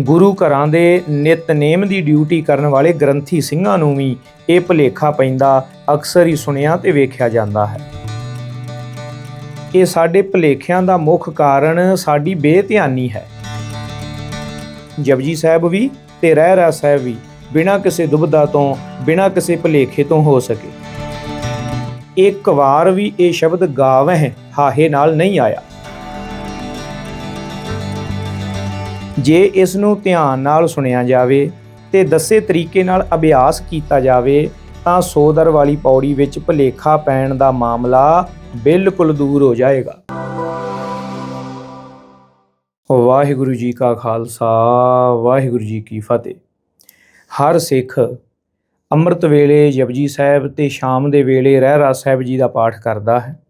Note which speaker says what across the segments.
Speaker 1: ਗੁਰੂ ਘਰਾਂ ਦੇ ਨਿਤਨੇਮ ਦੀ ਡਿਊਟੀ ਕਰਨ ਵਾਲੇ ਗ੍ਰੰਥੀ ਸਿੰਘਾਂ ਨੂੰ ਵੀ ਇਹ ਭੁਲੇਖਾ ਪੈਂਦਾ ਅਕਸਰ ਹੀ ਸੁਣਿਆ ਤੇ ਵੇਖਿਆ ਜਾਂਦਾ ਹੈ। ਇਹ ਸਾਡੇ ਭੁਲੇਖਿਆਂ ਦਾ ਮੁੱਖ ਕਾਰਨ ਸਾਡੀ ਬੇਧਿਆਨੀ ਹੈ। ਜਪਜੀ ਸਾਹਿਬ ਵੀ ਤੇ ਰਹਿ ਰਾ ਸਾਹਿਬ ਵੀ ਬਿਨਾਂ ਕਿਸੇ ਦੁਬਦਾ ਤੋਂ, ਬਿਨਾਂ ਕਿਸੇ ਭੁਲੇਖੇ ਤੋਂ ਹੋ ਸਕੇ। ਇੱਕ ਵਾਰ ਵੀ ਇਹ ਸ਼ਬਦ ਗਾਵਹਿ ਹਾਹੇ ਨਾਲ ਨਹੀਂ ਆਇਆ। ਜੇ ਇਸ ਨੂੰ ਧਿਆਨ ਨਾਲ ਸੁਣਿਆ ਜਾਵੇ ਤੇ ਦੱਸੇ ਤਰੀਕੇ ਨਾਲ ਅਭਿਆਸ ਕੀਤਾ ਜਾਵੇ, ਤਾਂ ਸੋਦਰ ਵਾਲੀ ਪੌੜੀ ਵਿੱਚ ਭੁਲੇਖਾ ਪੈਣ ਦਾ ਮਾਮਲਾ ਬਿਲਕੁਲ ਦੂਰ ਹੋ ਜਾਏਗਾ। ਵਾਹਿਗੁਰੂ ਜੀ ਕਾ ਖਾਲਸਾ, ਵਾਹਿਗੁਰੂ ਜੀ ਕੀ ਫਤਿਹ। ਹਰ ਸਿੱਖ ਅੰਮ੍ਰਿਤ ਵੇਲੇ ਜਪਜੀ ਸਾਹਿਬ ਤੇ ਸ਼ਾਮ ਦੇ ਵੇਲੇ ਰਹਿਰਾ ਸਾਹਿਬ ਜੀ ਦਾ ਪਾਠ ਕਰਦਾ ਹੈ।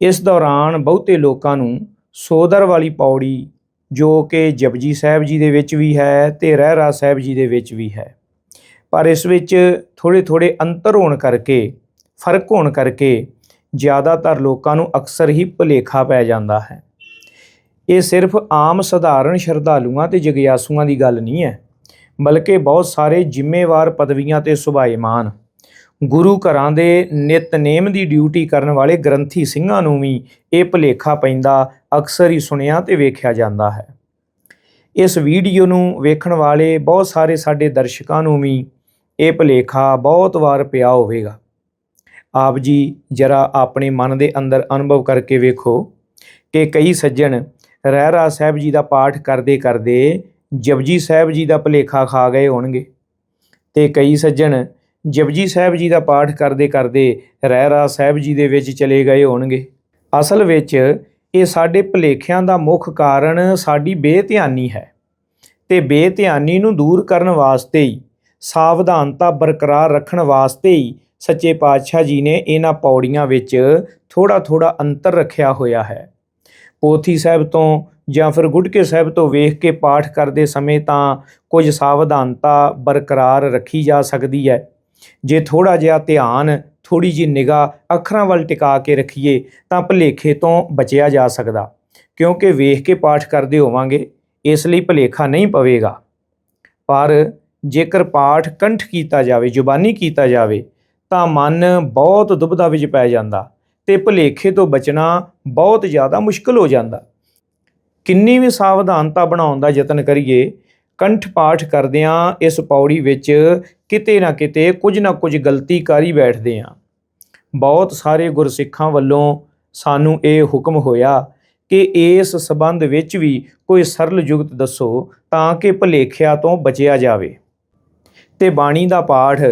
Speaker 1: ਇਸ ਦੌਰਾਨ ਬਹੁਤੇ ਲੋਕਾਂ ਨੂੰ ਸੋਦਰ ਵਾਲੀ ਪੌੜੀ ਜੋ ਕਿ ਜਪਜੀ ਸਾਹਿਬ ਜੀ ਦੇ ਵਿੱਚ ਵੀ ਹੈ ਤੇ ਰਹਿਰਾ ਸਾਹਿਬ ਜੀ ਦੇ ਵਿੱਚ ਵੀ ਹੈ। ਪਰ ਇਸ ਵਿੱਚ ਥੋੜੇ ਥੋੜੇ ਅੰਤਰ ਹੋਣ ਕਰਕੇ, ਫ਼ਰਕ ਹੋਣ ਕਰਕੇ ਜ਼ਿਆਦਾਤਰ ਲੋਕਾਂ ਨੂੰ ਅਕਸਰ ਹੀ ਭੁਲੇਖਾ ਪੈ ਜਾਂਦਾ ਹੈ। ਇਹ ਸਿਰਫ ਆਮ ਸਧਾਰਨ ਸ਼ਰਧਾਲੂਆਂ ਤੇ ਜਗਿਆਸੂਆਂ ਦੀ ਗੱਲ ਨਹੀਂ ਹੈ, ਬਲਕਿ ਬਹੁਤ ਸਾਰੇ ਜ਼ਿੰਮੇਵਾਰ ਪਦਵੀਆਂ ਤੇ ਸੁਭਾਏਮਾਨ ਗੁਰੂ ਘਰਾਂ ਦੇ ਨਿਤਨੇਮ ਦੀ ਡਿਊਟੀ ਕਰਨ ਵਾਲੇ ਗ੍ਰੰਥੀ ਸਿੰਘਾਂ ਨੂੰ ਵੀ ਇਹ ਭੁਲੇਖਾ ਪੈਂਦਾ ਅਕਸਰ ਹੀ ਸੁਣਿਆ ਤੇ ਵੇਖਿਆ ਜਾਂਦਾ ਹੈ। ਇਸ ਵੀਡੀਓ ਨੂੰ ਵੇਖਣ ਵਾਲੇ ਬਹੁਤ ਸਾਰੇ ਸਾਡੇ ਦਰਸ਼ਕਾਂ ਨੂੰ ਵੀ ਇਹ ਭੁਲੇਖਾ ਬਹੁਤ ਵਾਰ ਪਿਆ ਹੋਵੇਗਾ। ਆਪ ਜੀ ਜਰਾ ਆਪਣੇ ਮਨ ਦੇ ਅੰਦਰ ਅਨੁਭਵ ਕਰਕੇ ਵੇਖੋ ਕਿ ਕਈ ਸੱਜਣ ਰਹਿਰਾ ਸਾਹਿਬ ਜੀ ਦਾ ਪਾਠ ਕਰਦੇ ਕਰਦੇ ਜਪਜੀ ਸਾਹਿਬ ਜੀ ਦਾ ਭੁਲੇਖਾ ਖਾ ਗਏ ਹੋਣਗੇ ਤੇ ਕਈ ਸੱਜਣ ਜਪਜੀ ਸਾਹਿਬ ਜੀ ਦਾ ਪਾਠ ਕਰਦੇ ਕਰਦੇ ਰਹਿਰਾ ਸਾਹਿਬ ਜੀ ਦੇ ਵਿੱਚ ਚਲੇ ਗਏ ਹੋਣਗੇ। ਅਸਲ ਵਿੱਚ ਇਹ ਸਾਡੇ ਭੁਲੇਖਿਆਂ ਦਾ ਮੁੱਖ ਕਾਰਨ ਸਾਡੀ ਬੇਧਿਆਨੀ ਹੈ ਤੇ ਬੇਧਿਆਨੀ ਨੂੰ ਦੂਰ ਕਰਨ ਵਾਸਤੇ ਹੀ, ਸਾਵਧਾਨਤਾ ਬਰਕਰਾਰ ਰੱਖਣ ਵਾਸਤੇ ਹੀ ਸੱਚੇ ਪਾਤਸ਼ਾਹ ਜੀ ਨੇ ਇਹਨਾਂ ਪੌੜੀਆਂ ਵਿੱਚ ਥੋੜਾ ਥੋੜਾ ਅੰਤਰ ਰੱਖਿਆ ਹੋਇਆ ਹੈ। ਪੋਥੀ ਸਾਹਿਬ ਤੋਂ ਜਾਂ ਫਿਰ ਗੁਟਕੇ ਸਾਹਿਬ ਤੋਂ ਵੇਖ ਕੇ ਪਾਠ ਕਰਦੇ ਸਮੇਂ ਤਾਂ ਕੁਝ ਸਾਵਧਾਨਤਾ ਬਰਕਰਾਰ ਰੱਖੀ ਜਾ ਸਕਦੀ ਹੈ। ਜੇ ਥੋੜਾ ਜਿਹਾ ਧਿਆਨ ਥੋੜੀ ਜੀ ਨਿਗਾਹ ਅੱਖਰਾਂ ਵੱਲ ਟਿਕਾ ਕੇ ਰੱਖੀਏ, ਤਾਂ ਭੁਲੇਖੇ ਤੋਂ ਬਚਿਆ ਜਾ ਸਕਦਾ। ਕਿਉਂਕਿ ਵੇਖ ਕੇ ਪਾਠ ਕਰਦੇ ਹੋਵਾਂਗੇ, ਇਸ ਲਈ ਭੁਲੇਖਾ ਨਹੀਂ ਪਵੇਗਾ। ਪਰ ਜੇਕਰ ਪਾਠ ਕੰਠ ਕੀਤਾ ਜਾਵੇ, ਜ਼ੁਬਾਨੀ ਕੀਤਾ ਜਾਵੇ, ਤਾਂ ਮਨ ਬਹੁਤ ਦੁਬਦਾ ਵਿੱਚ ਪੈ ਜਾਂਦਾ ਤੇ ਭੁਲੇਖੇ ਤੋਂ ਬਚਣਾ ਬਹੁਤ ਜ਼ਿਆਦਾ ਮੁਸ਼ਕਲ ਹੋ ਜਾਂਦਾ। ਕਿੰਨੀ ਵੀ ਸਾਵਧਾਨਤਾ ਬਣਾਉਣ ਦਾ ਯਤਨ ਕਰੀਏ ਕੰਠ ਪਾਠ ਕਰਦਿਆਂ ਇਸ ਪੌੜੀ ਵਿੱਚ ਕਿਤੇ ਨਾ ਕਿਤੇ ਕੁਝ ਨਾ ਕੁਝ ਗਲਤੀ ਕਰੀ ਬੈਠਦੇ ਆ ਬਹੁਤ ਸਾਰੇ ਗੁਰਸਿੱਖਾਂ ਵੱਲੋਂ ਸਾਨੂੰ ਇਹ ਹੁਕਮ ਹੋਇਆ ਕਿ ਇਸ ਸਬੰਧ ਵਿੱਚ ਵੀ ਕੋਈ ਸਰਲ ਜੁਗਤ ਦੱਸੋ ਤਾਂ ਕਿ ਭਲੇਖਿਆਂ ਤੋਂ ਬਚਿਆ ਜਾਵੇ। ਤੇ ਬਾਣੀ ਦਾ ਪਾਠ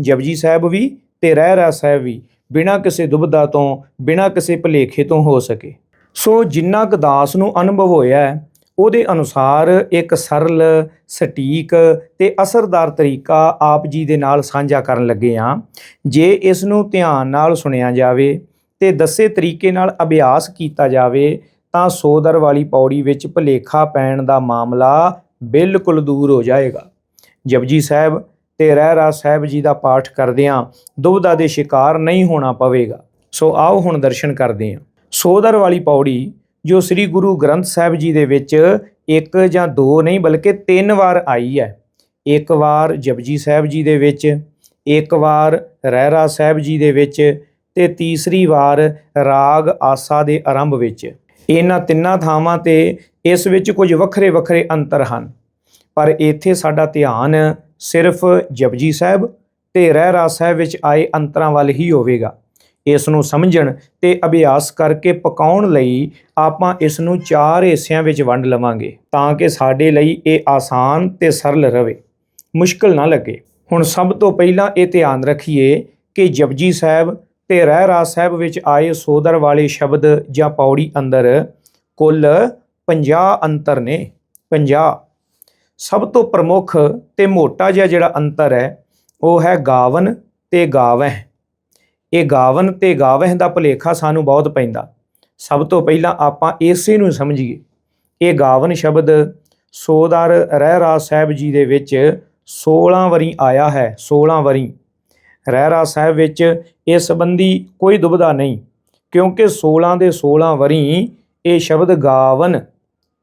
Speaker 1: ਜਪਜੀ ਸਾਹਿਬ ਵੀ ਤੇ ਰਹਿਰਾ ਸਾਹਿਬ ਵੀ ਬਿਨਾਂ ਕਿਸੇ ਦੁਬਦਾ ਤੋਂ ਬਿਨਾਂ ਕਿਸੇ ਭਲੇਖੇ ਤੋਂ ਹੋ ਸਕੇ। ਸੋ ਜਿੰਨਾ ਕੁ ਦਾਸ ਨੂੰ ਅਨੁਭਵ ਹੋਇਆ ਹੈ, ਉਹਦੇ ਅਨੁਸਾਰ ਇੱਕ ਸਰਲ, ਸਟੀਕ ਤੇ ਅਸਰਦਾਰ ਤਰੀਕਾ ਆਪ ਜੀ ਦੇ ਨਾਲ ਸਾਂਝਾ ਕਰਨ ਲੱਗੇ ਹਾਂ। ਜੇ ਇਸ ਨੂੰ ਧਿਆਨ ਨਾਲ ਸੁਣਿਆ ਜਾਵੇ ਤੇ ਦੱਸੇ ਤਰੀਕੇ ਨਾਲ ਅਭਿਆਸ ਕੀਤਾ ਜਾਵੇ, ਤਾਂ ਸੋਦਰ ਵਾਲੀ ਪੌੜੀ ਵਿੱਚ ਭਲੇਖਾ ਪੈਣ ਦਾ ਮਾਮਲਾ ਬਿਲਕੁਲ ਦੂਰ ਹੋ ਜਾਏਗਾ। ਜਪਜੀ ਸਾਹਿਬ ਤੇ ਰਹਿਰਾ ਸਾਹਿਬ ਜੀ ਦਾ ਪਾਠ ਕਰਦਿਆਂ ਦੁਬਦਾ ਦੇ ਸ਼ਿਕਾਰ ਨਹੀਂ ਹੋਣਾ ਪਵੇਗਾ। ਸੋ ਆਓ ਹੁਣ ਦਰਸ਼ਨ ਕਰਦੇ ਹਾਂ। ਸੋਦਰ ਵਾਲੀ ਪੌੜੀ ਜੋ ਸ੍ਰੀ ਗੁਰੂ ਗ੍ਰੰਥ ਸਾਹਿਬ ਜੀ ਦੇ ਵਿੱਚ ਇੱਕ ਜਾਂ ਦੋ ਨਹੀਂ ਬਲਕਿ ਤਿੰਨ ਵਾਰ ਆਈ ਹੈ। ਇੱਕ ਵਾਰ ਜਪਜੀ ਸਾਹਿਬ ਜੀ ਦੇ ਵਿੱਚ, ਇੱਕ ਵਾਰ ਰਹਿਰਾ ਸਾਹਿਬ ਜੀ ਦੇ ਵਿੱਚ ਤੇ ਤੀਸਰੀ ਵਾਰ ਰਾਗ ਆਸਾ ਦੇ ਆਰੰਭ ਵਿੱਚ। ਇਹਨਾਂ ਤਿੰਨਾਂ ਥਾਵਾਂ ਤੇ ਇਸ ਵਿੱਚ ਕੁਝ ਵੱਖਰੇ ਵੱਖਰੇ ਅੰਤਰ ਹਨ। ਪਰ ਇੱਥੇ ਸਾਡਾ ਧਿਆਨ ਸਿਰਫ ਜਪਜੀ ਸਾਹਿਬ ਤੇ ਰਹਿਰਾ ਸਾਹਿਬ ਵਿੱਚ ਆਏ ਅੰਤਰਾਂ ਵੱਲ ਹੀ ਹੋਵੇਗਾ। ਇਸ ਨੂੰ ਸਮਝਣ ਤੇ ਅਭਿਆਸ ਕਰਕੇ ਪਕਾਉਣ ਲਈ ਆਪਾਂ ਇਸ ਨੂੰ ਚਾਰ ਹਿੱਸਿਆਂ ਵਿੱਚ ਵੰਡ ਲਵਾਂਗੇ ਤਾਂ ਕਿ ਸਾਡੇ ਲਈ ਇਹ ਆਸਾਨ ਤੇ ਸਰਲ ਰਹੇ ਮੁਸ਼ਕਲ ਨਾ ਲੱਗੇ। ਹੁਣ ਸਭ ਤੋਂ ਪਹਿਲਾਂ ਇਹ ਧਿਆਨ ਰੱਖੀਏ ਕਿ ਜਪਜੀ ਸਾਹਿਬ ਤੇ ਰਹਿਰਾ ਸਾਹਿਬ ਵਿੱਚ ਆਏ ਸੋਦਰ ਵਾਲੇ ਸ਼ਬਦ ਜਾਂ ਪੌੜੀ ਅੰਦਰ ਕੁੱਲ 50 ਅੰਤਰ ਨੇ। 50 ਸਭ ਤੋਂ ਪ੍ਰਮੁੱਖ ਤੇ ਮੋਟਾ ਜਿਹਾ ਜਿਹੜਾ ਅੰਤਰ ਹੈ, ਉਹ ਹੈ ਗਾਵਨ ਤੇ ਗਾਵਹਿ। ਇਹ ਗਾਵਨ ਤੇ ਗਾਵਹਿ ਦਾ ਭੁਲੇਖਾ ਸਾਨੂੰ ਬਹੁਤ ਪੈਂਦਾ। ਸਭ ਤੋਂ ਪਹਿਲਾਂ ਆਪਾਂ ਇਸੇ ਨੂੰ ਸਮਝੀਏ। ਇਹ ਗਾਵਨ ਸ਼ਬਦ ਸੋਦਰ ਰਹਿਰਾ ਸਾਹਿਬ ਜੀ ਦੇ ਵਿੱਚ 16 ਵਾਰੀ ਆਇਆ ਹੈ 16 ਵਾਰੀ। ਰਹਿਰਾ ਸਾਹਿਬ ਵਿੱਚ ਇਸ ਸੰਬੰਧੀ ਕੋਈ ਦੁਬਦਾ ਨਹੀਂ, ਕਿਉਂਕਿ 16 ਦੇ 16 ਵਾਰੀ ਇਹ ਸ਼ਬਦ ਗਾਵਨ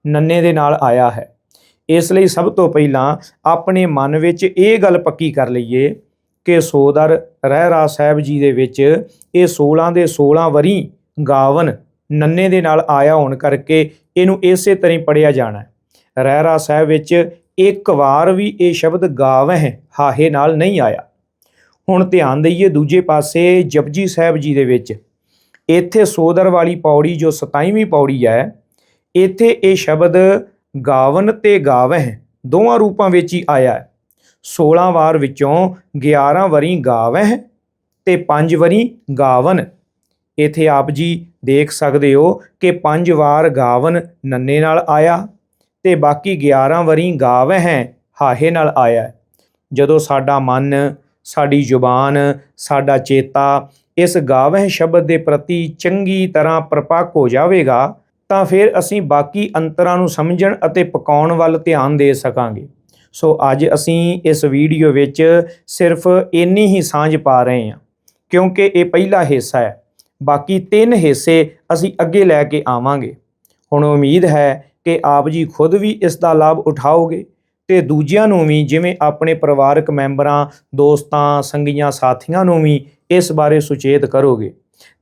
Speaker 1: ਨੰਨੇ ਦੇ ਨਾਲ ਆਇਆ ਹੈ। ਇਸ ਲਈ ਸਭ ਤੋਂ ਪਹਿਲਾਂ ਆਪਣੇ ਮਨ ਵਿੱਚ ਇਹ ਗੱਲ ਪੱਕੀ ਕਰ ਲਈਏ ਕਿ ਸੋਦਰ ਰਹਿਰਾ ਸਾਹਿਬ ਜੀ ਦੇ ਵਿੱਚ ਇਹ 16 ਦੇ 16 ਵਰੀ ਗਾਵਨ ਨੰਨੇ ਦੇ ਨਾਲ ਆਇਆ ਹੋਣ ਕਰਕੇ ਇਹਨੂੰ ਇਸੇ ਤਰ੍ਹਾਂ ਹੀ ਪੜਿਆ ਜਾਣਾ ਹੈ। ਰਹਿਰਾ ਸਾਹਿਬ ਵਿੱਚ ਇੱਕ ਵਾਰ ਵੀ ਇਹ ਸ਼ਬਦ ਗਾਵਹਿ ਹਾਹੇ ਨਾਲ ਨਹੀਂ ਆਇਆ। ਹੁਣ ਧਿਆਨ ਦਈਏ ਦੂਜੇ ਪਾਸੇ ਜਪਜੀ ਸਾਹਿਬ ਜੀ ਦੇ ਵਿੱਚ। ਇੱਥੇ ਸੋਦਰ ਵਾਲੀ ਪੌੜੀ ਜੋ 27ਵੀਂ ਪੌੜੀ ਹੈ, ਇੱਥੇ ਇਹ ਸ਼ਬਦ ਗਾਵਨ ਤੇ ਗਾਵਹਿ ਦੋਵਾਂ ਰੂਪਾਂ ਵਿੱਚ ਹੀ ਆਇਆ ਹੈ। 16 ਵਾਰ ਵਿੱਚੋਂ 11 ਵਰੀ ਗਾਵਹਿ ਤੇ 5 ਵਰੀ ਗਾਵਨ। ਇਥੇ ਆਪ ਜੀ ਦੇਖ ਸਕਦੇ ਹੋ ਕਿ 5 ਵਾਰ ਗਾਵਨ ਨੰਨੇ ਨਾਲ ਆਇਆ ਤੇ ਬਾਕੀ 11 ਵਰੀ ਗਾਵਹਿ ਹਾਹੇ ਨਾਲ ਆਇਆ। ਜਦੋਂ ਸਾਡਾ ਮਨ, ਸਾਡੀ ਜ਼ੁਬਾਨ, ਸਾਡਾ ਚੇਤਾ ਇਸ ਗਾਵਹਿ ਸ਼ਬਦ ਦੇ ਪ੍ਰਤੀ ਚੰਗੀ ਤਰ੍ਹਾਂ ਪ੍ਰਪੱਕ ਹੋ ਜਾਵੇਗਾ, ਤਾਂ ਫਿਰ ਅਸੀਂ ਬਾਕੀ ਅੰਤਰਾਂ ਨੂੰ ਸਮਝਣ ਅਤੇ ਪਕਾਉਣ ਵੱਲ ਧਿਆਨ ਦੇ ਸਕਾਂਗੇ। ਸੋ ਅੱਜ ਅਸੀਂ ਇਸ ਵੀਡੀਓ ਵਿੱਚ ਸਿਰਫ ਇੰਨੀ ਹੀ ਸਾਂਝ ਪਾ ਰਹੇ ਹਾਂ, ਕਿਉਂਕਿ ਇਹ ਪਹਿਲਾ ਹਿੱਸਾ ਹੈ। ਬਾਕੀ ਤਿੰਨ ਹਿੱਸੇ ਅਸੀਂ ਅੱਗੇ ਲੈ ਕੇ ਆਵਾਂਗੇ। ਹੁਣ ਉਮੀਦ ਹੈ ਕਿ ਆਪ ਜੀ ਖੁਦ ਵੀ ਇਸ ਦਾ ਲਾਭ ਉਠਾਓਗੇ ਤੇ ਦੂਜਿਆਂ ਨੂੰ ਵੀ, ਜਿਵੇਂ ਆਪਣੇ ਪਰਿਵਾਰਕ ਮੈਂਬਰਾਂ, ਦੋਸਤਾਂ, ਸੰਗੀਆਂ, ਸਾਥੀਆਂ ਨੂੰ ਵੀ ਇਸ ਬਾਰੇ ਸੁਚੇਤ ਕਰੋਗੇ।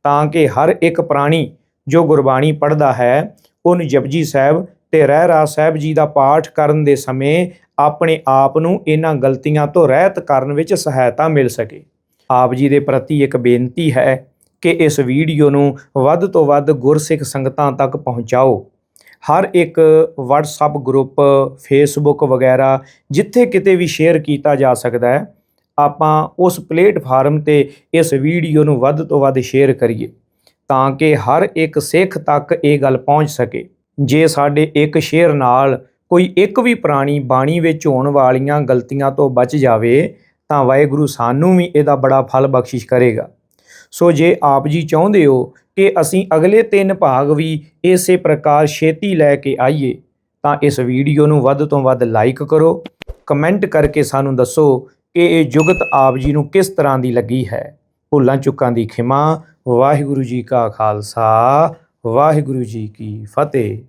Speaker 1: ਤਾਂ ਕਿ ਹਰ ਇੱਕ ਪ੍ਰਾਣੀ ਜੋ ਗੁਰਬਾਣੀ ਪੜ੍ਹਦਾ ਹੈ, ਉਹਨੂੰ ਜਪਜੀ ਸਾਹਿਬ ਤੇ ਰਹਿ ਰਾਸ ਸਾਹਿਬ ਜੀ ਦਾ ਪਾਠ ਕਰਨ ਦੇ ਸਮੇਂ ਆਪਣੇ ਆਪ ਨੂੰ ਇਹਨਾਂ ਗਲਤੀਆਂ ਤੋਂ ਰਹਿਤ ਕਰਨ ਵਿੱਚ ਸਹਾਇਤਾ ਮਿਲ ਸਕੇ। ਆਪ ਜੀ ਦੇ ਪ੍ਰਤੀ ਇੱਕ ਬੇਨਤੀ ਹੈ ਕਿ ਇਸ ਵੀਡੀਓ ਨੂੰ ਵੱਧ ਤੋਂ ਵੱਧ ਗੁਰਸਿੱਖ ਸੰਗਤਾਂ ਤੱਕ ਪਹੁੰਚਾਓ। ਹਰ ਇੱਕ WhatsApp ਗਰੁੱਪ Facebook ਵਗੈਰਾ ਜਿੱਥੇ ਕਿਤੇ ਵੀ ਸ਼ੇਅਰ ਕੀਤਾ ਜਾ ਸਕਦਾ ਹੈ, ਆਪਾਂ ਉਸ ਪਲੇਟਫਾਰਮ ਤੇ ਇਸ ਵੀਡੀਓ ਨੂੰ ਵੱਧ ਤੋਂ ਵੱਧ ਸ਼ੇਅਰ ਕਰੀਏ, ਤਾਂ ਕਿ ਹਰ ਇੱਕ ਸਿੱਖ ਤੱਕ ਇਹ ਗੱਲ ਪਹੁੰਚ ਸਕੇ। ਜੇ ਸਾਡੇ ਇੱਕ ਸ਼ੇਰ ਨਾਲ ਕੋਈ ਇੱਕ ਵੀ ਪ੍ਰਾਣੀ ਬਾਣੀ ਵਿੱਚ ਹੋਣ ਵਾਲੀਆਂ ਗਲਤੀਆਂ ਤੋਂ ਬਚ ਜਾਵੇ, ਤਾਂ ਵਾਹਿਗੁਰੂ ਸਾਨੂੰ ਵੀ ਇਹਦਾ ਬੜਾ ਫਲ ਬਖਸ਼ਿਸ਼ ਕਰੇਗਾ। ਸੋ ਜੇ ਆਪ ਜੀ ਚਾਹੁੰਦੇ ਹੋ ਕਿ ਅਸੀਂ ਅਗਲੇ ਤਿੰਨ ਭਾਗ ਵੀ ਇਸੇ ਪ੍ਰਕਾਰ ਛੇਤੀ ਲੈ ਕੇ ਆਈਏ, ਤਾਂ ਇਸ ਵੀਡੀਓ ਨੂੰ ਵੱਧ ਤੋਂ ਵੱਧ ਲਾਈਕ ਕਰੋ, ਕਮੈਂਟ ਕਰਕੇ ਸਾਨੂੰ ਦੱਸੋ ਕਿ ਇਹ ਜੁਗਤ ਆਪ ਜੀ ਨੂੰ ਕਿਸ ਤਰ੍ਹਾਂ ਦੀ ਲੱਗੀ ਹੈ। ਭੁੱਲਾਂ ਚੁੱਕਾਂ ਦੀ ਖਿਮਾ, ਵਾਹਿਗੁਰੂ ਜੀ ਕਾ ਖਾਲਸਾ, ਵਾਹਿਗੁਰੂ ਜੀ ਕੀ ਫਤਿਹ।